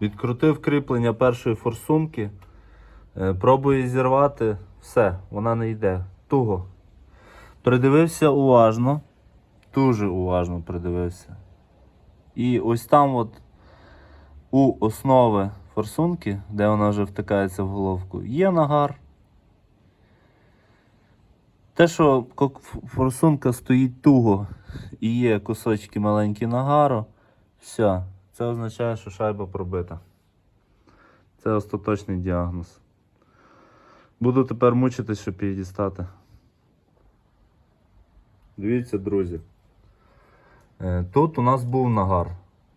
Відкрутив кріплення першої форсунки. Е, Пробую зірвати. Все, вона не йде. Туго. Придивився уважно. Дуже уважно придивився. І ось там от у основи форсунки, де вона вже втикається в головку, є нагар. Те, що форсунка стоїть туго і є кусочки маленькі нагару, все, це означає, що шайба пробита. Це остаточний діагноз. Буду тепер мучитись, щоб її дістати. Дивіться, друзі. Е, Тут у нас був нагар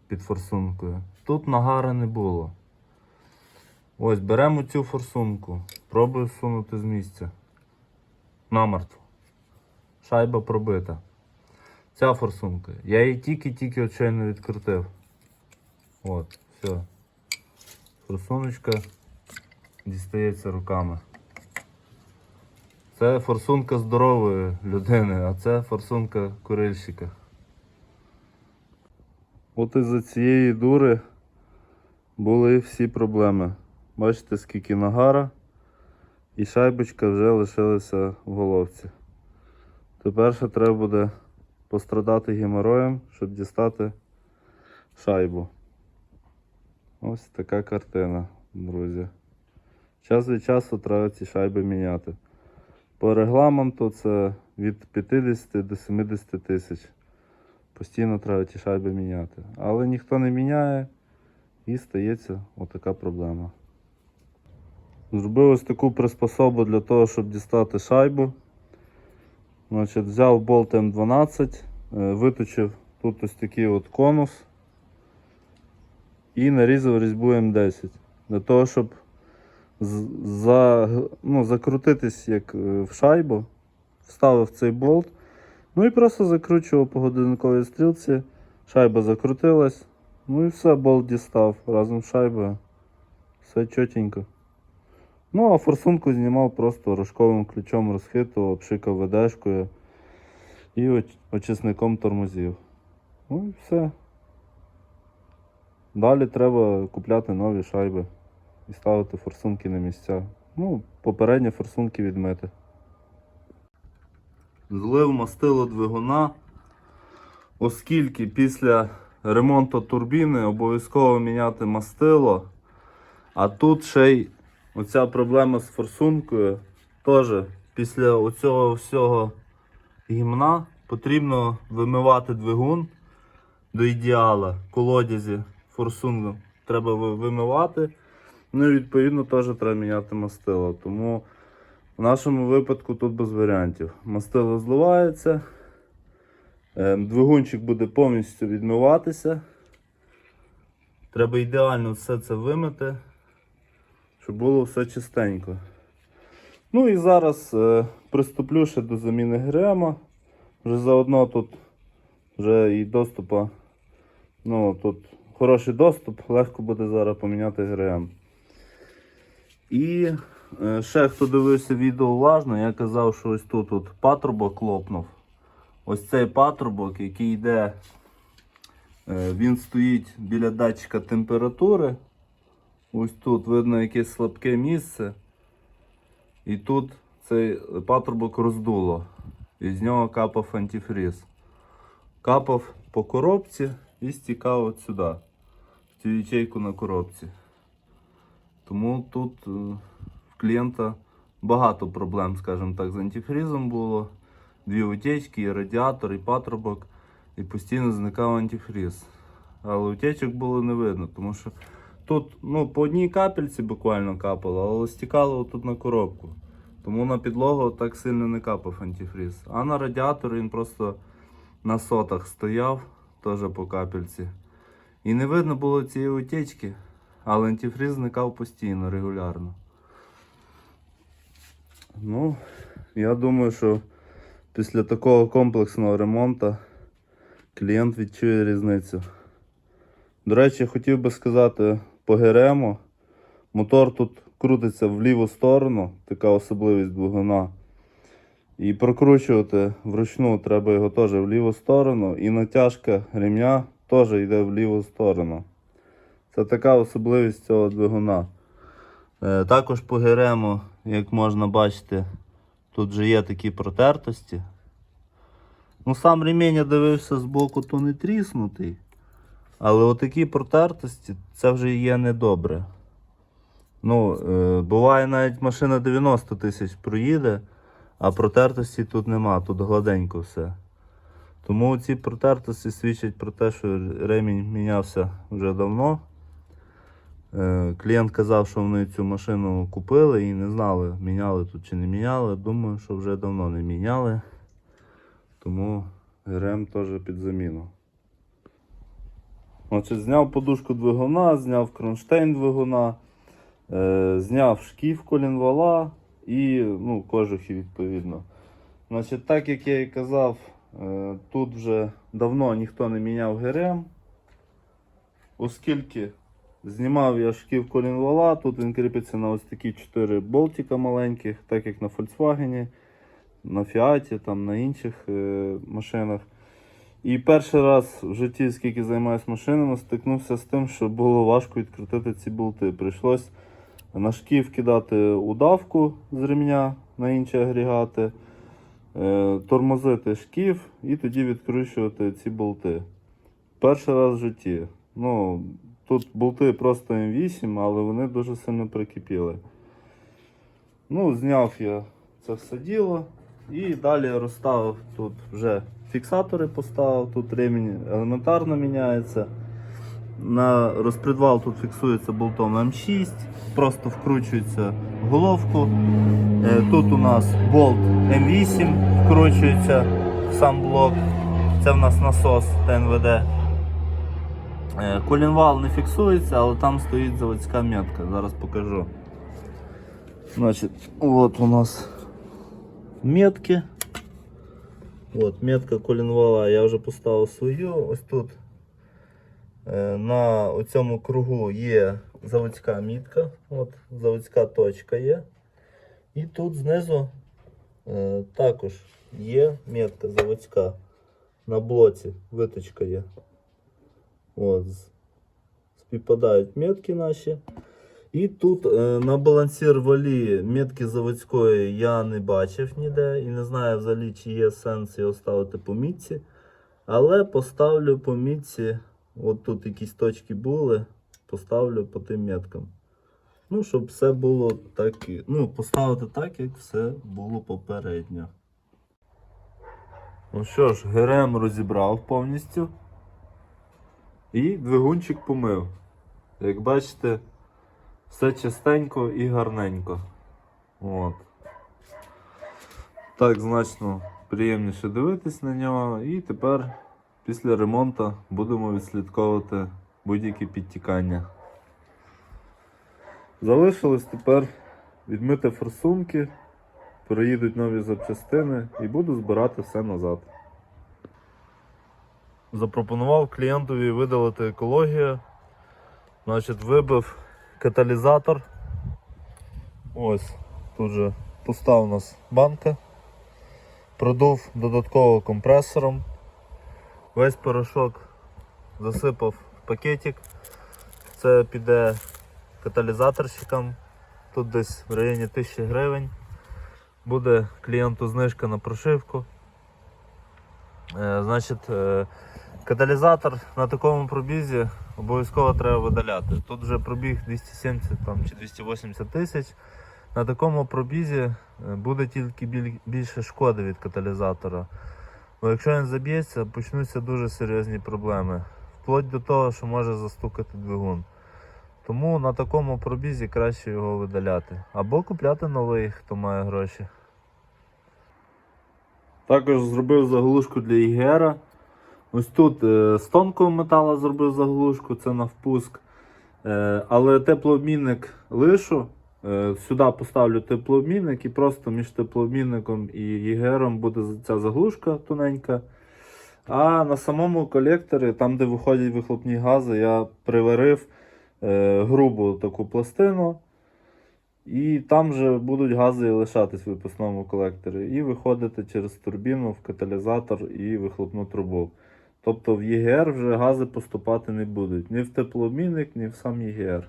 під форсункою. Тут нагара не було. Ось беремо цю форсунку. Пробую всунути з місця. Намертво. Шайба пробита. Ця форсунка. Я її тільки-тільки от щойно відкрутив. От, все. Форсуночка дістається руками. Це форсунка здорової людини, а це форсунка курильщика. От із-за цієї дури були всі проблеми. Бачите, скільки нагара, і шайбочка вже лишилася в головці. Тепер ще треба буде пострадати геморроєм, щоб дістати шайбу. Ось така картина, друзі. Час від часу треба ці шайби міняти. По регламенту це від 50 до 70 тисяч. Постійно треба ті шайби міняти. Але ніхто не міняє і стається отака проблема. Зробив ось таку приспособу для того, щоб дістати шайбу. Значить, взяв болт М12, е, виточив тут ось такий от конус і нарізав різьбу М10. Для того, щоб за, ну, закрутитись як е, в шайбу, вставив цей болт. Ну і просто закручував по годинниковій стрілці. Шайба закрутилась. Ну і все, болт дістав разом з шайбою. Все чотенько. Ну, а форсунку знімав просто рожковим ключом, розхитував, обшикав ведешкою і оч- очисником тормозів. Ну і все. Далі треба купляти нові шайби і ставити форсунки на місця. Ну, попередні форсунки відмити. Злив мастило двигуна, оскільки після ремонту турбіни обов'язково міняти мастило. А тут ще й оця проблема з форсункою. Теж після оцього всього гімна потрібно вимивати двигун до ідеала. Колодязі форсунку треба вимивати. Ну і відповідно теж треба міняти мастило. Тому в нашому випадку тут без варіантів. Мастило зливається, е, двигунчик буде повністю відмиватися. Треба ідеально все це вимити, щоб було все чистенько. Ну і зараз е, приступлю ще до заміни ГРМа. Вже заодно тут вже і доступа. Ну, тут хороший доступ, легко буде зараз поміняти ГРМ. І е, ще хто дивився відео уважно, я казав, що ось тут от патрубок лопнув. Ось цей патрубок, який йде, е, він стоїть біля датчика температури. Ось тут видно якесь слабке місце. І тут цей патрубок роздуло. І з нього капав антифріз. Капав по коробці і стікав от сюди, в цю ячейку на коробці. Тому тут е, в клієнта багато проблем, скажімо так, з антифрізом було. Дві утечки, і радіатор, і патрубок, і постійно зникав антифріз. Але утечок було не видно, тому що тут ну, по одній капельці буквально капало, але стікало тут на коробку. Тому на підлогу так сильно не капав антифріз. А на радіатор він просто на сотах стояв, теж по капельці. І не видно було цієї утечки, але антифріз зникав постійно, регулярно. Ну, я думаю, що після такого комплексного ремонту клієнт відчує різницю. До речі, хотів би сказати по ГРМу. Мотор тут крутиться в ліву сторону, така особливість двигуна. І прокручувати вручну треба його теж в ліву сторону. І натяжка ремня теж йде в ліву сторону. Це така особливість цього двигуна. Е, також по ГРМу, як можна бачити, тут вже є такі протертості. Ну, сам ремінь я дивився збоку, то не тріснутий. Але отакі протертості це вже є недобре. Ну, е, буває навіть машина 90 тисяч проїде, а протертості тут нема, тут гладенько все. Тому ці протертості свідчать про те, що ремінь мінявся вже давно. Е, Клієнт казав, що вони цю машину купили і не знали, міняли тут чи не міняли. Думаю, що вже давно не міняли. Тому ГРМ теж під заміну. Значить, зняв подушку двигуна, зняв кронштейн двигуна, е, зняв шкіф колінвала і ну, кожухи відповідно. Значить, так як я і казав, е, тут вже давно ніхто не міняв ГРМ, оскільки знімав я шкіф колінвала, тут він кріпиться на ось такі 4 болтика маленьких, так як на Volkswagen, на Фіаті, там, на інших е, машинах. І перший раз в житті, скільки займаюся машинами, стикнувся з тим, що було важко відкрутити ці болти. Прийшлось на шкіф кидати удавку з ремня на інші агрегати, е, тормозити шкіф і тоді відкручувати ці болти. Перший раз в житті. Ну, тут болти просто М8, але вони дуже сильно прикипіли. Ну, зняв я це все діло. І далі розставив тут вже фіксатори поставив, тут ремінь елементарно міняється. На розпредвал тут фіксується болтом М6, просто вкручується головку. Е, Тут у нас болт М8 вкручується в сам блок. Це в нас насос ТНВД. Е, Колінвал не фіксується, але там стоїть заводська метка. Зараз покажу. Значить, от у нас метки. От, метка колінвала я вже поставив свою. Ось тут на цьому кругу є заводська мітка. От, заводська точка є. І тут знизу е, також є метка заводська. На блоці виточка є. От, співпадають метки наші. І тут е, на балансір валі метки заводської я не бачив ніде і не знаю взагалі, чи є сенс його ставити по мітці. Але поставлю по мітці, от тут якісь точки були, поставлю по тим меткам. Ну, щоб все було так, ну, поставити так, як все було попередньо. Ну що ж, ГРМ розібрав повністю. І двигунчик помив. Як бачите, все чистенько і гарненько. От. Так значно приємніше дивитись на нього. І тепер після ремонту будемо відслідковувати будь-які підтікання. Залишилось тепер відмити форсунки, переїдуть нові запчастини і буду збирати все назад. Запропонував клієнтові видалити екологію. Значить, вибив каталізатор. Ось, тут же пуста у нас банка. Продув додатково компресором. Весь порошок засипав в пакетик. Це піде каталізаторщикам. Тут десь в районі 1000 гривень. Буде клієнту знижка на прошивку. Е, значить, е, каталізатор на такому пробізі обов'язково треба видаляти. Тут вже пробіг 270 там, чи 280 тисяч. На такому пробізі е, буде тільки біль- більше шкоди від каталізатора. Бо якщо він заб'ється, почнуться дуже серйозні проблеми. Вплоть до того, що може застукати двигун. Тому на такому пробізі краще його видаляти. Або купляти новий, хто має гроші. Також зробив заглушку для ІГР. Ось тут е, з тонкого металу зробив заглушку, це на впуск. Е, але теплообмінник лишу. Е, сюди поставлю теплообмінник і просто між теплообмінником і ЄГРом буде ця заглушка тоненька. А на самому колекторі, там де виходять вихлопні гази, я приварив е, грубу таку пластину. І там вже будуть гази лишатись в випускному колекторі і виходити через турбіну в каталізатор і вихлопну трубу. Тобто в ЄГР вже гази поступати не будуть. Ні в теплообмінник, ні в сам ЄГР.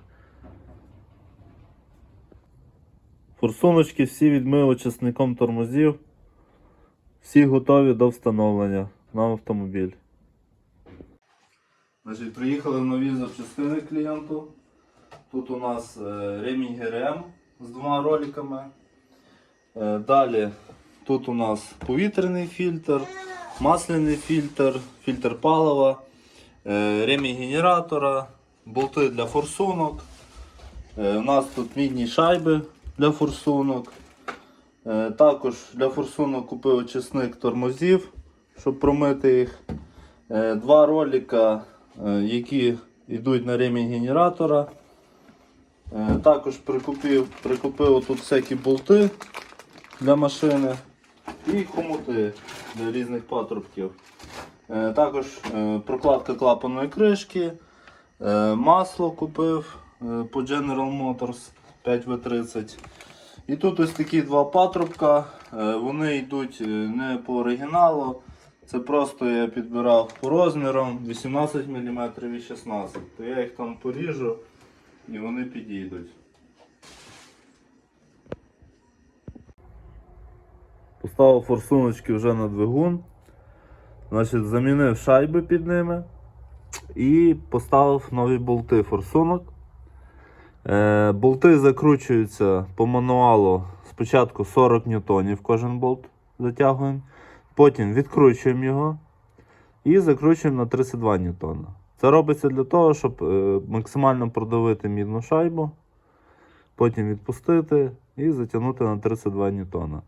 Форсуночки всі відмили часником тормозів. Всі готові до встановлення на автомобіль. Значить, приїхали нові запчастини клієнту. Тут у нас е, ремінь ГРМ з двома роликами. Е, далі тут у нас повітряний фільтр, масляний фільтр, фільтр палива, е, ремінь генератора, болти для форсунок. У нас тут мідні шайби для форсунок. Е, також для форсунок купив очисник тормозів, щоб промити їх. Е, два ролика, е, які йдуть на ремінь генератора. Також прикупив, прикупив тут всякі болти для машини і хомути для різних патрубків. Також прокладка клапаної кришки, масло купив по General Motors 5W30. І тут ось такі два патрубка. Е, Вони йдуть е, не по оригіналу. Це просто я підбирав по розмірам 18 мм і 16 То я їх там поріжу і вони підійдуть. Поставив форсуночки вже на двигун. Значить, замінив шайби під ними і поставив нові болти форсунок. Е, болти закручуються по мануалу спочатку 40 ньютонів кожен болт затягуємо, потім відкручуємо його і закручуємо на 32 ньютона. Це робиться для того, щоб е, максимально продавити мідну шайбу, потім відпустити і затягнути на 32 ньютона.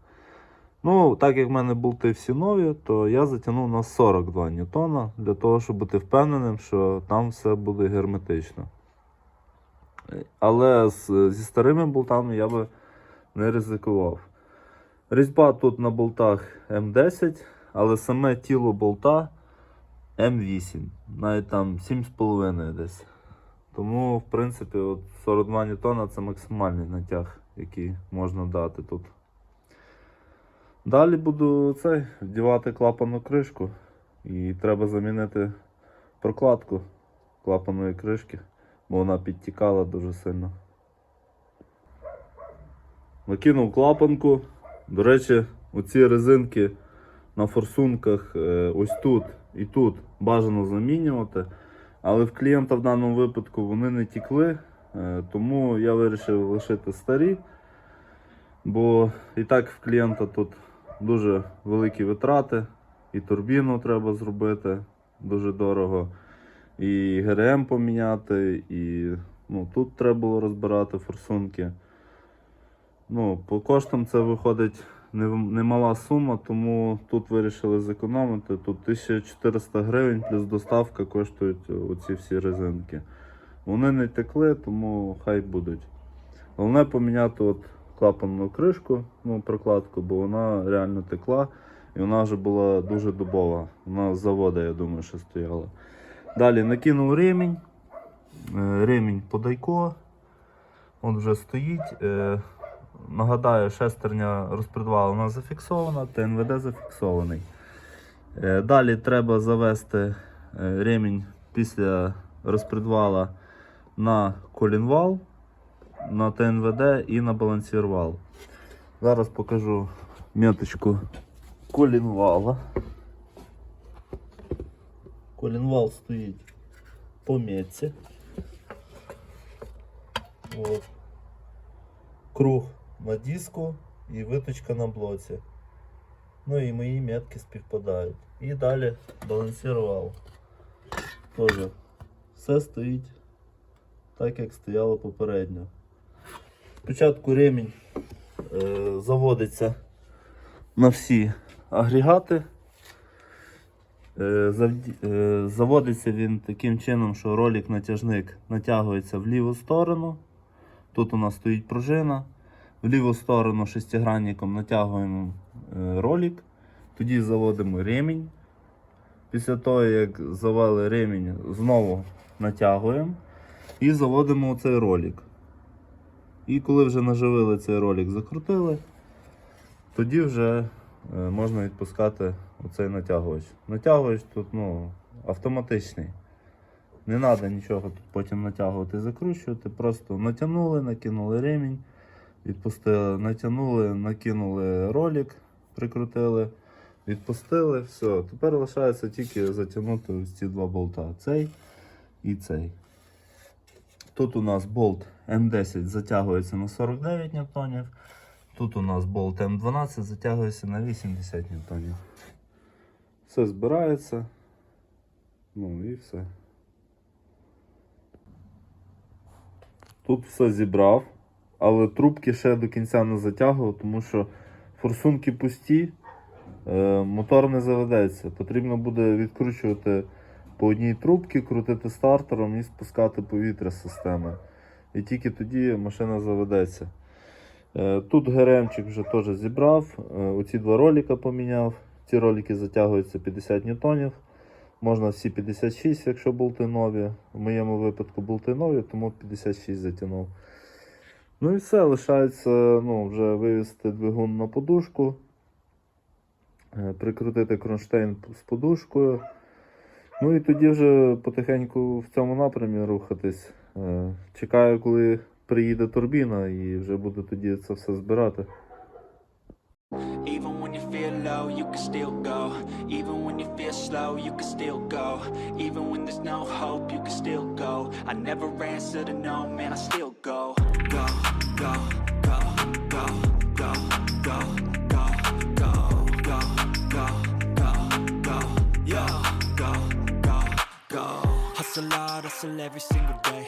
Ну, так як в мене болти всі нові, то я затягнув на 42 ньютона для того, щоб бути впевненим, що там все буде герметично. Але з, зі старими болтами я би не ризикував. Різьба тут на болтах М10, але саме тіло болта М8, навіть там 7,5 десь. Тому, в принципі, от 42 ньютона це максимальний натяг, який можна дати тут. Далі буду цей, вдівати клапану кришку і треба замінити прокладку клапаної кришки, бо вона підтікала дуже сильно. Накинув клапанку. До речі, оці резинки на форсунках е, ось тут і тут бажано замінювати. Але в клієнта в даному випадку вони не тікли, е, тому я вирішив лишити старі. Бо і так в клієнта тут дуже великі витрати, і турбіну треба зробити дуже дорого, і ГРМ поміняти, і ну, тут треба було розбирати форсунки. Ну, по коштам це виходить немала сума, тому тут вирішили зекономити. Тут 1400 гривень плюс доставка коштують оці всі резинки. Вони не текли, тому хай будуть. Головне поміняти от клапанну кришку, ну, прокладку, бо вона реально текла і вона вже була дуже дубова. Вона з заводу, я думаю, що стояла. Далі накинув ремінь. Е, Ремінь подайко. Он вже стоїть. Е, Нагадаю, шестерня розпредвала нас зафіксована, ТНВД зафіксований. Е, Далі треба завести ремінь після розпредвала на колінвал, на ТНВД і на балансірвал. Зараз покажу меточку колінвала. Колінвал стоїть по метці. От. Круг на диску і виточка на блоці. Ну і мої метки співпадають. І далі балансірував. Тоже все стоїть так, як стояло попередньо. Спочатку ремінь е, заводиться на всі агрегати. Е, е, заводиться він таким чином, що ролик натяжник натягується в ліву сторону. Тут у нас стоїть пружина. В ліву сторону шестигранником натягуємо е, ролик. Тоді заводимо ремінь. Після того, як завели ремінь, знову натягуємо і заводимо цей ролик. І коли вже наживили цей ролик, закрутили, тоді вже можна відпускати оцей натягувач. Натягувач тут ну, автоматичний. Не треба нічого тут потім натягувати, закручувати. Просто натягнули, накинули ремінь, відпустили, натягнули, накинули ролик, прикрутили, відпустили, все. Тепер лишається тільки затягнути ось ці два болта. Цей і цей. Тут у нас болт М10 затягується на 49 ньютонів. Тут у нас болт М12 затягується на 80 ньютонів. Все збирається. Ну і все. Тут все зібрав, але трубки ще до кінця не затягував, тому що форсунки пусті, е, мотор не заведеться. Потрібно буде відкручувати по одній трубці, крутити стартером і спускати повітря з системи. І тільки тоді машина заведеться. Е, Тут ГРМчик вже теж зібрав. Е, Оці два ролика поміняв. Ці ролики затягуються 50 ньютонів. Можна всі 56, якщо болти нові. В моєму випадку болти нові, тому 56 затягнув. Ну і все, лишається ну, вже вивести двигун на подушку, е, прикрутити кронштейн з подушкою. Ну і тоді вже потихеньку в цьому напрямі рухатись. Чекаю, коли приїде турбіна і вже буду тоді це все збирати. Even when you feel low, you can still go. Even when you feel slow, you can still go. Even when there's no hope, you can still go. I never answer to no, man, I still go. Go, go, go, go, go, go, go, go, go, go, go, go, yeah, go, go, go. Hustle hard, hustle every single day.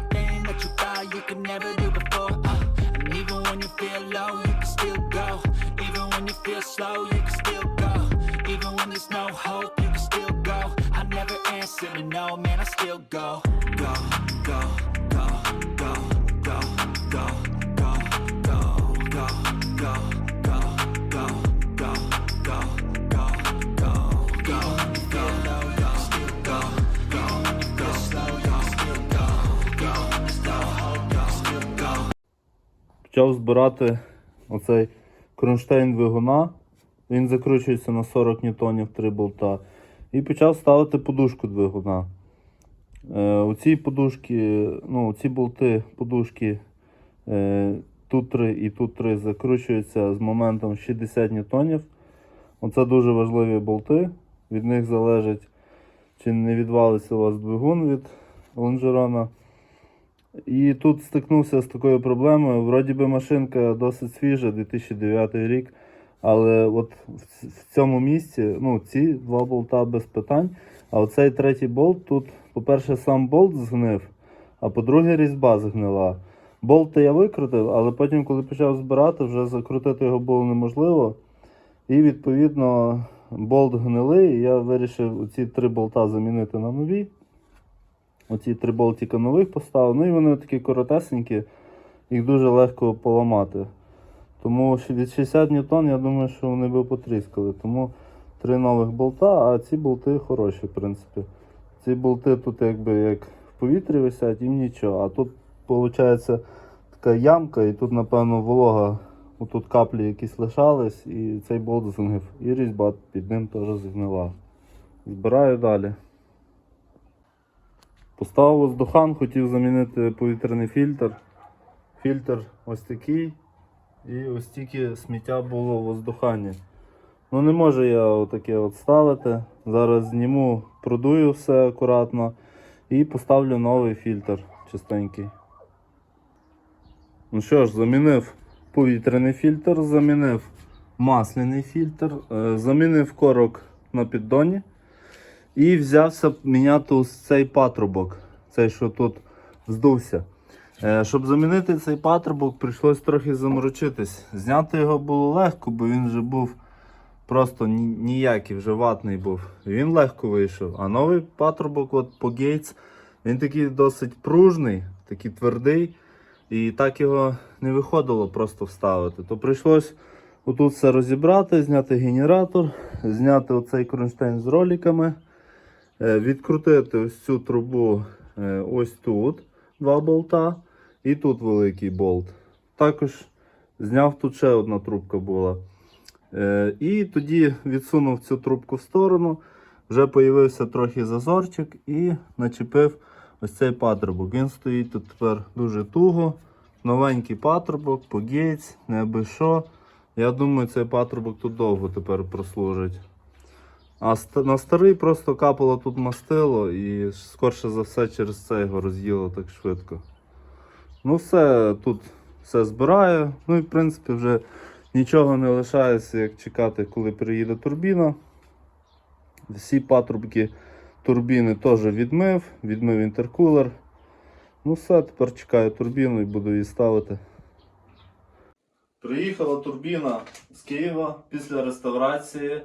slow, you can still go. Even when there's no hope, you can still go. I never answer to no, man, I still go. Go, go, go, go, go, go, go, go, go, go, go, go, go, go, go, go, go. Low, you can still go. Even when slow, you still go. Even no hope, you still go. почав збирати оцей кронштейн двигуна. Він закручується на 40 ньютонів 3 болта. І почав ставити подушку двигуна. Е, у цій подушки, ну, ці болти подушки е, тут 3 і тут 3 закручуються з моментом 60 ньютонів. Оце дуже важливі болти. Від них залежить, чи не відвалиться у вас двигун від лонжерона. І тут стикнувся з такою проблемою. Вроді би машинка досить свіжа, 2009 рік. Але от в цьому місці, ну, ці два болта без питань. А оцей третій болт тут, по-перше, сам болт згнив, а по-друге, різьба згнила. Болт я викрутив, але потім, коли почав збирати, вже закрутити його було неможливо. І відповідно болт гнилий. І я вирішив ці три болта замінити на нові. Оці три болтика нових поставив. Ну і вони такі коротесенькі, їх дуже легко поламати. Тому від 60 ньютон, я думаю, що вони би потріскали. Тому Три нових болта, а ці болти хороші, в принципі. Ці болти тут якби як в повітрі висять, їм нічого. А тут виходить така ямка, і тут, напевно, волога. Тут каплі якісь лишались, і цей болт згнив. І різьба під ним теж згнила. Збираю далі. Поставив воздухан, хотів замінити повітряний фільтр. Фільтр ось такий. І ось тільки сміття було в воздуханні. Ну не можу я отаке от ставити. Зараз зніму, продую все акуратно і поставлю новий фільтр чистенький. Ну що ж, замінив повітряний фільтр, замінив масляний фільтр, е, замінив корок на піддоні і взявся міняти ось цей патрубок, цей, що тут здувся. Е, Щоб замінити цей патрубок, прийшлось трохи заморочитись. Зняти його було легко, бо він вже був просто ніякий, вже ватний був. Він легко вийшов. А новий патрубок от по Gates, він такий досить пружний, такий твердий. І так його не виходило просто вставити. То прийшлось отут все розібрати, зняти генератор, зняти оцей кронштейн з роликами, е, відкрутити ось цю трубу е, ось тут, два болта, і тут великий болт. Також зняв тут ще одна трубка була. Е, І тоді відсунув цю трубку в сторону, вже появився трохи зазорчик і начепив ось цей патрубок. Він стоїть тут тепер дуже туго. Новенький патрубок, по гейц, не аби що. Я думаю, цей патрубок тут довго тепер прослужить. А на старий просто капало тут мастило і скорше за все через це його роз'їло так швидко. Ну, все, тут все збираю. Ну і в принципі вже нічого не лишається, як чекати, коли приїде турбіна. Всі патрубки турбіни теж відмив, відмив інтеркулер. Ну все, тепер чекаю турбіну і буду її ставити. Приїхала турбіна з Києва після реставрації.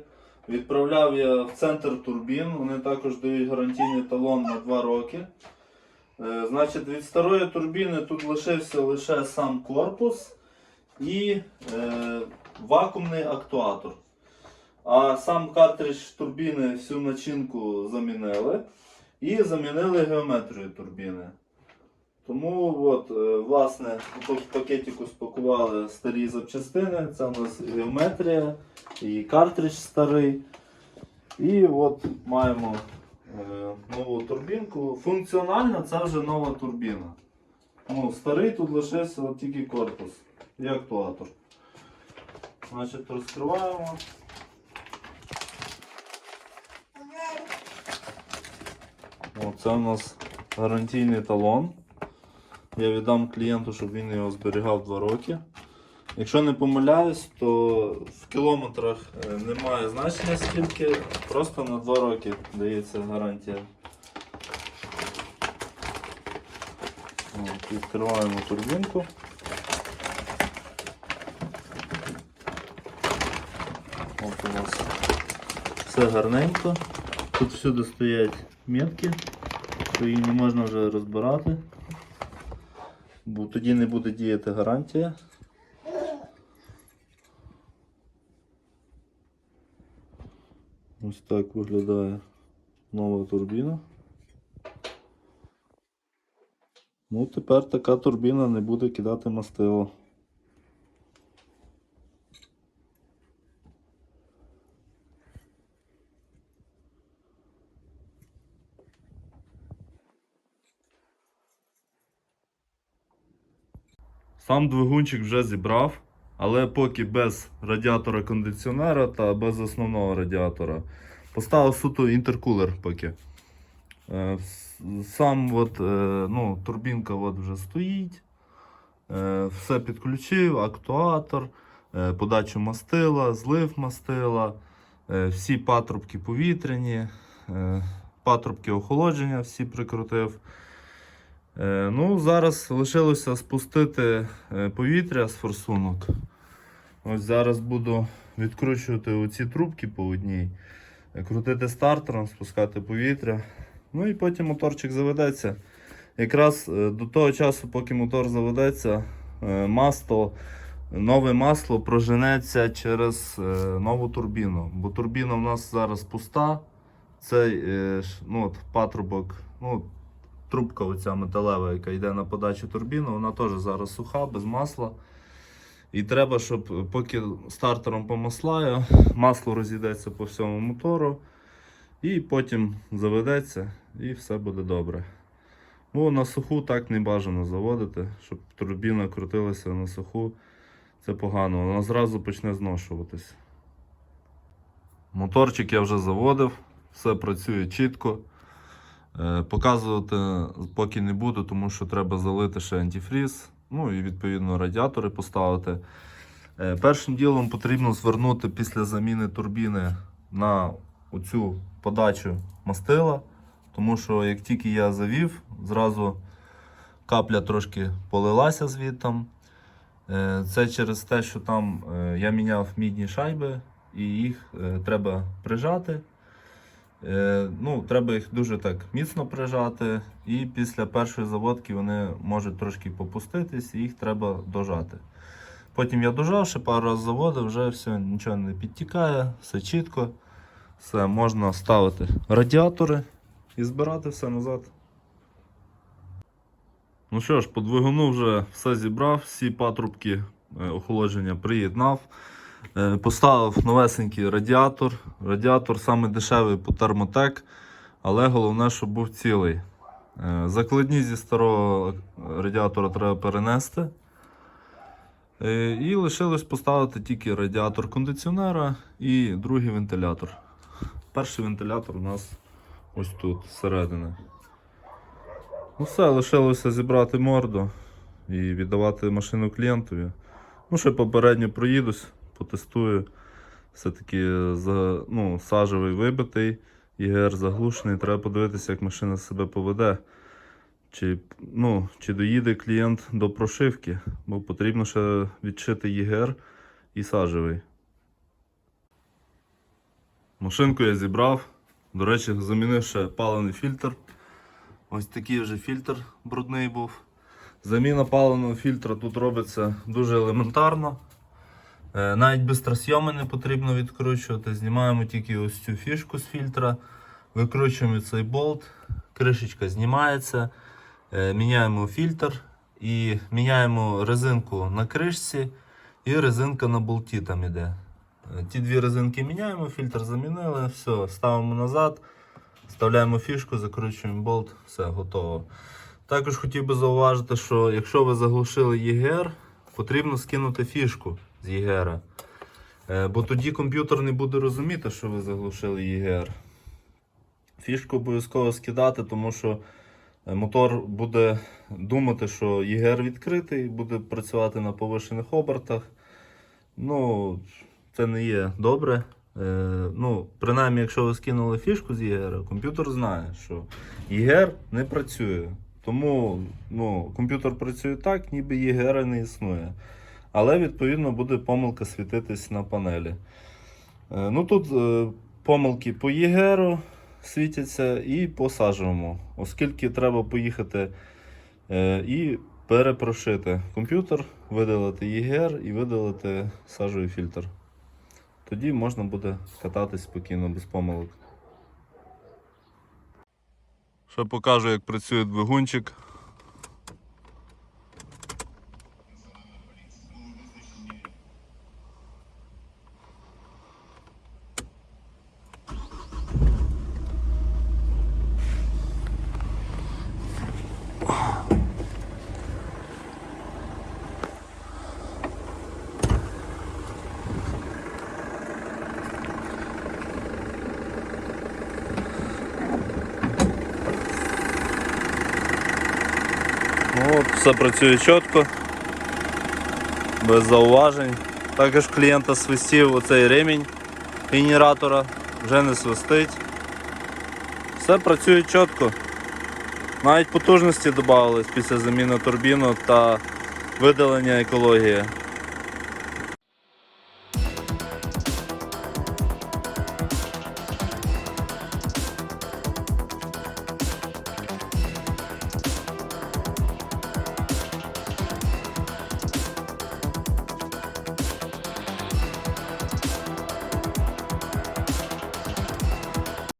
Відправляв я в центр турбін. Вони також дають гарантійний талон на 2 роки. Е, Значить, від старої турбіни тут лишився лише сам корпус і е, вакуумний актуатор. А сам картридж турбіни всю начинку замінили і замінили геометрію турбіни. Тому от, е, власне, в пакетику спакували старі запчастини. Це у нас геометрія і картридж старий. І от маємо нову турбінку. Функціонально це вже нова турбіна. Ну, старий тут лишився от тільки корпус і актуатор. Значить, розкриваємо. О, це у нас гарантійний талон. Я віддам клієнту, щоб він його зберігав 2 роки. Якщо не помиляюсь, то в кілометрах е, немає значення скільки, просто на 2 роки дається гарантія. От, відкриваємо турбінку. От у нас все гарненько. Тут всюди стоять метки, що її не можна вже розбирати, бо тоді не буде діяти гарантія. Ось так виглядає нова турбіна. Ну, тепер така турбіна не буде кидати мастило. Сам двигунчик вже зібрав, але поки без радіатора кондиціонера та без основного радіатора. Поставив суто інтеркулер поки. Е, Сам от, е, ну, турбінка от вже стоїть. Е, Все підключив, актуатор, подачу мастила, злив мастила, всі патрубки повітряні, патрубки охолодження всі прикрутив. Е, Ну, зараз лишилося спустити е, повітря з форсунок. Ось зараз буду відкручувати оці трубки по одній, е, крутити стартером, спускати повітря. Ну і потім моторчик заведеться. Якраз до того часу, поки мотор заведеться, масло нове масло проженеться через нову турбіну. Бо турбіна в нас зараз пуста. Цей ну, от, патрубок, ну, трубка оця металева, яка йде на подачу турбіни, вона теж зараз суха, без масла. І треба, щоб поки стартером помаслаю, масло розійдеться по всьому мотору, і потім заведеться, і все буде добре. Ну, на суху так не бажано заводити, щоб турбіна крутилася на суху. Це погано, вона зразу почне зношуватись. Моторчик я вже заводив, все працює чітко. Е, Показувати поки не буду, тому що треба залити ще антифріз, ну і відповідно радіатори поставити. Е, Першим ділом потрібно звернути після заміни турбіни на оцю подачу мастила, тому що як тільки я завів, зразу капля трошки полилася звідтам. Е, Це через те, що там я міняв мідні шайби і їх треба прижати. Е, Ну, треба їх дуже так міцно прижати, і після першої заводки вони можуть трошки попуститись, і їх треба дожати. Потім я дожав, ще пару разів заводив, вже все, нічого не підтікає, все чітко. Все, можна ставити радіатори і збирати все назад. Ну що ж, по двигуну вже все зібрав, всі патрубки е, охолодження приєднав. Е, Поставив новесенький радіатор. Радіатор саме дешевий по термотек, але головне, щоб був цілий. Е, Закладні зі старого радіатора треба перенести. Е, І лишилось поставити тільки радіатор кондиціонера і другий вентилятор. Перший вентилятор у нас ось тут, зсередини. Ну все, лишилося зібрати морду і віддавати машину клієнтові. Ну, ще попередньо проїдусь, потестую. Все-таки за, ну, сажевий вибитий, ЄГР заглушений. Треба подивитися, як машина себе поведе. Чи, ну, чи доїде клієнт до прошивки, бо потрібно ще відшити ЄГР і сажевий. Машинку я зібрав. До речі, замінив ще паливний фільтр. Ось такий вже фільтр брудний був. Заміна паливного фільтра тут робиться дуже елементарно. Е, Навіть бистросйоми не потрібно відкручувати. Знімаємо тільки ось цю фішку з фільтра, викручуємо цей болт, кришечка знімається, е, міняємо фільтр і міняємо резинку на кришці і резинка на болті там іде. Е, Ті дві резинки міняємо, фільтр замінили, все, ставимо назад. Вставляємо фішку, закручуємо болт, все, готово. Також хотів би зауважити, що якщо ви заглушили ЄГР, потрібно скинути фішку з ЄГР. Е, Бо тоді комп'ютер не буде розуміти, що ви заглушили ЄГР. Фішку обов'язково скидати, тому що е, мотор буде думати, що ЄГР відкритий, буде працювати на повишених обертах. Ну, це не є добре. Е, ну, принаймні, якщо ви скинули фішку з ЄГР, комп'ютер знає, що ЄГР не працює. Тому ну, комп'ютер працює так, ніби ЄГР не існує. Але відповідно буде помилка світитись на панелі. Е, ну тут е, помилки по ЄГРу світяться і по оскільки треба поїхати е, і перепрошити комп'ютер, видалити ЄГР і видалити сажовий фільтр. Тоді можна буде кататись спокійно без помилок. Ще покажу, як працює двигунчик. Ну, от, все працює чітко, без зауважень. Також клієнта свистів оцей ремінь генератора, вже не свистить. Все працює чітко. Навіть потужності додавались після заміни турбіну та видалення екології.